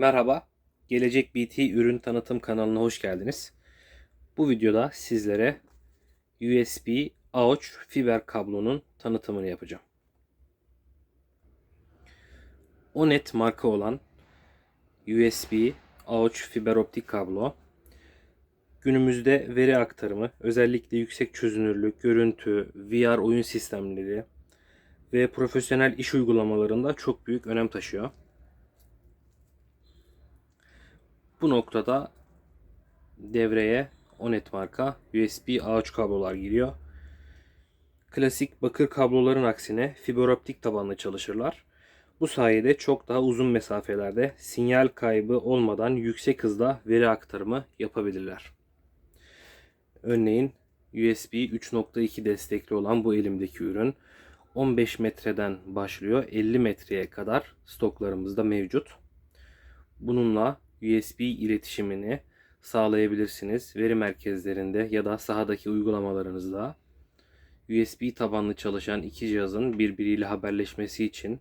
Merhaba, Gelecek BT ürün tanıtım kanalına hoş geldiniz. Bu videoda sizlere USB AUX fiber kablonun tanıtımını yapacağım. Onet marka olan USB AUX fiber optik kablo günümüzde veri aktarımı, özellikle yüksek çözünürlük, görüntü, VR oyun sistemleri ve profesyonel iş uygulamalarında çok büyük önem taşıyor. Bu noktada devreye Onet marka USB ağaç kablolar giriyor. Klasik bakır kabloların aksine fiber optik tabanlı çalışırlar. Bu sayede çok daha uzun mesafelerde sinyal kaybı olmadan yüksek hızda veri aktarımı yapabilirler. Örneğin USB 3.2 destekli olan bu elimdeki ürün 15 metreden başlıyor 50 metreye kadar stoklarımızda mevcut. Bununla USB iletişimini sağlayabilirsiniz. Veri merkezlerinde ya da sahadaki uygulamalarınızda USB tabanlı çalışan iki cihazın birbiriyle haberleşmesi için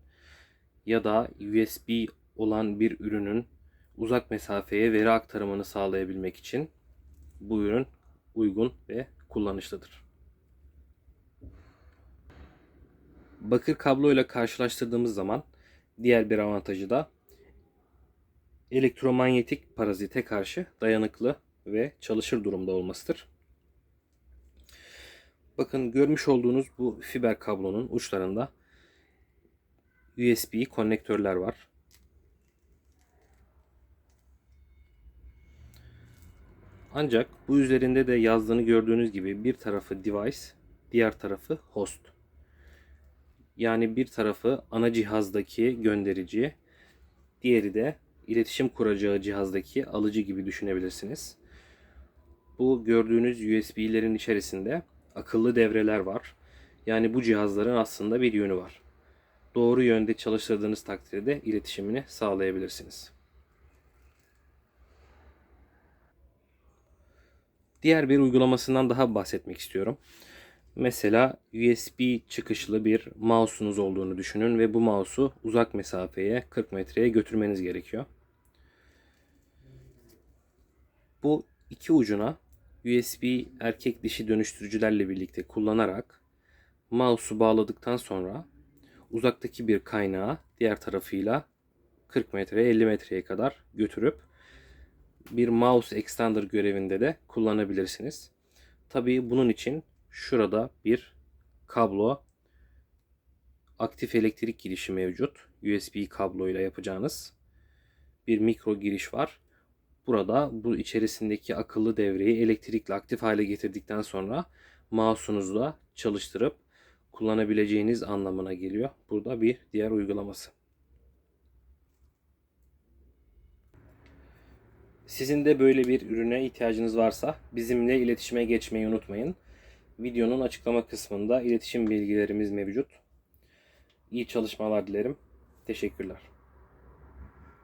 ya da USB olan bir ürünün uzak mesafeye veri aktarımını sağlayabilmek için bu ürün uygun ve kullanışlıdır. Bakır kablo ile karşılaştırdığımız zaman diğer bir avantajı da elektromanyetik parazite karşı dayanıklı ve çalışır durumda olmasıdır. Bakın görmüş olduğunuz bu fiber kablonun uçlarında USB konnektörler var. Ancak bu üzerinde de yazdığını gördüğünüz gibi bir tarafı device, diğer tarafı host. Yani bir tarafı ana cihazdaki gönderici, diğeri de iletişim kuracağı cihazdaki alıcı gibi düşünebilirsiniz. Bu gördüğünüz USB'lerin içerisinde akıllı devreler var. Yani bu cihazların aslında bir yönü var. Doğru yönde çalıştırdığınız takdirde iletişimini sağlayabilirsiniz. Diğer bir uygulamasından daha bahsetmek istiyorum. Mesela USB çıkışlı bir mouse'unuz olduğunu düşünün ve bu mouse'u uzak mesafeye 40 metreye götürmeniz gerekiyor. Bu iki ucuna USB erkek dişi dönüştürücülerle birlikte kullanarak mouse'u bağladıktan sonra uzaktaki bir kaynağı diğer tarafıyla 40 metre 50 metreye kadar götürüp bir mouse extender görevinde de kullanabilirsiniz. Tabii bunun için şurada bir kablo aktif elektrik girişi mevcut. USB kabloyla yapacağınız bir mikro giriş var. Burada bu içerisindeki akıllı devreyi elektrikle aktif hale getirdikten sonra mouse'unuzla çalıştırıp kullanabileceğiniz anlamına geliyor. Burada bir diğer uygulaması. Sizin de böyle bir ürüne ihtiyacınız varsa bizimle iletişime geçmeyi unutmayın. Videonun açıklama kısmında iletişim bilgilerimiz mevcut. İyi çalışmalar dilerim. Teşekkürler.